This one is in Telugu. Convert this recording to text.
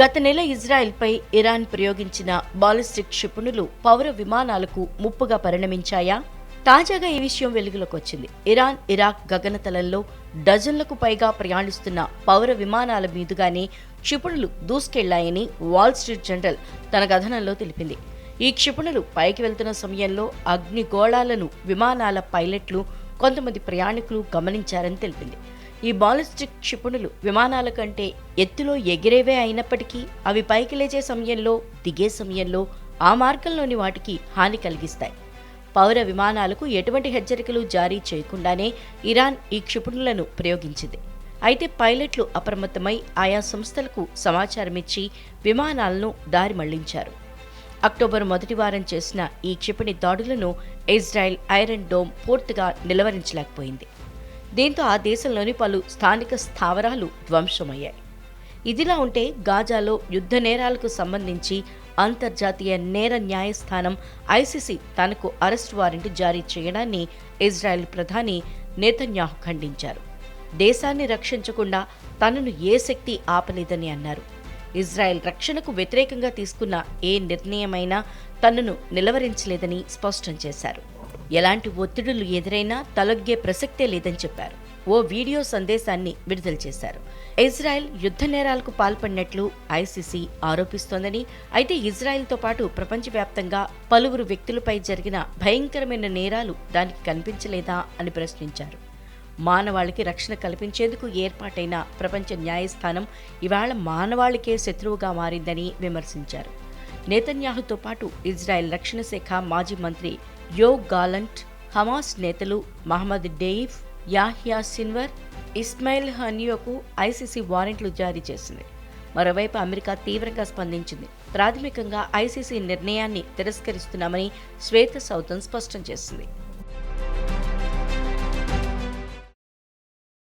గత నెల ఇజ్రాయెల్పై ఇరాన్ ప్రయోగించిన బాలిస్టిక్ క్షిపణులు పౌర విమానాలకు ముప్పుగా పరిణమించాయా? తాజాగా ఈ విషయం వెలుగులోకి వచ్చింది. ఇరాన్ ఇరాక్ గగనతలంలో డజన్లకు పైగా ప్రయాణిస్తున్న పౌర విమానాల మీదుగానే క్షిపణులు దూసుకెళ్ళాయని వాల్ స్ట్రీట్ జనరల్ తన కథనంలో తెలిపింది. ఈ క్షిపణులు పైకి వెళ్తున్న సమయంలో అగ్నిగోళాలను విమానాల పైలట్లు కొంతమంది ప్రయాణికులు గమనించారని తెలిపింది. ఈ బాలిస్టిక్ క్షిపణులు విమానాల కంటే ఎత్తులో ఎగిరేవే అయినప్పటికీ అవి పైకి లేచే సమయంలో దిగే సమయంలో ఆ మార్గంలోని వాటికి హాని కలిగిస్తాయి. పౌర విమానాలకు ఎటువంటి హెచ్చరికలు జారీ చేయకుండానే ఇరాన్ ఈ క్షిపణులను ప్రయోగించింది. అయితే పైలట్లు అప్రమత్తమై ఆయా సంస్థలకు సమాచారమిచ్చి విమానాలను దారి మళ్ళించారు. అక్టోబర్ మొదటి వారం చేసిన ఈ క్షిపణి దాడులను ఇజ్రాయెల్ ఐరన్ డోమ్ పూర్తిగా నిలవరించలేకపోయింది. దీంతో ఆ దేశంలోని పలు స్థానిక స్థావరాలు ధ్వంసమయ్యాయి. ఇదిలా ఉంటే గాజాలో యుద్ధ నేరాలకు సంబంధించి అంతర్జాతీయ నేర న్యాయస్థానం ఐసీసీ తనకు అరెస్టు వారెంట్ జారీ చేయడాన్ని ఇజ్రాయెల్ ప్రధాని నేతన్యాహు ఖండించారు. దేశాన్ని రక్షించకుండా తనను ఏ శక్తి ఆపలేదని అన్నారు. ఇజ్రాయెల్ రక్షణకు వ్యతిరేకంగా తీసుకున్న ఏ నిర్ణయమైనా తనను నిలవరించలేదని స్పష్టం చేశారు. ఎలాంటి ఒత్తిడులు ఎదురైనా తలొగ్గే ప్రసక్తే లేదని చెప్పారు. ఓ వీడియో సందేశాన్ని విడుదల చేశారు. ఇజ్రాయెల్ యుద్ధ నేరాలకు పాల్పడినట్లు ఐసీసీ ఆరోపిస్తోందని అయితే ఇజ్రాయెల్తో పాటు ప్రపంచవ్యాప్తంగా పలువురు వ్యక్తులపై జరిగిన భయంకరమైన నేరాలు దానికి కనిపించలేదా అని ప్రశ్నించారు. మానవాళికి రక్షణ కల్పించేందుకు ఏర్పాటైన ప్రపంచ న్యాయస్థానం ఇవాళ మానవాళికే శత్రువుగా మారిందని విమర్శించారు. నేతన్యాహుతో పాటు ఇజ్రాయెల్ రక్షణ శాఖ మాజీ మంత్రి యో గాలంట్ హమాస్ నేతలు Mohammed Deif Yahya Sinwar Ismail హనియోకు ICC వారెంట్లు జారీ చేసింది. మరోవైపు అమెరికా తీవ్రంగా స్పందించింది. ప్రాథమికంగా ఐసీసీ నిర్ణయాన్ని తిరస్కరిస్తున్నామని శ్వేత సౌతన్ స్పష్టం చేసింది.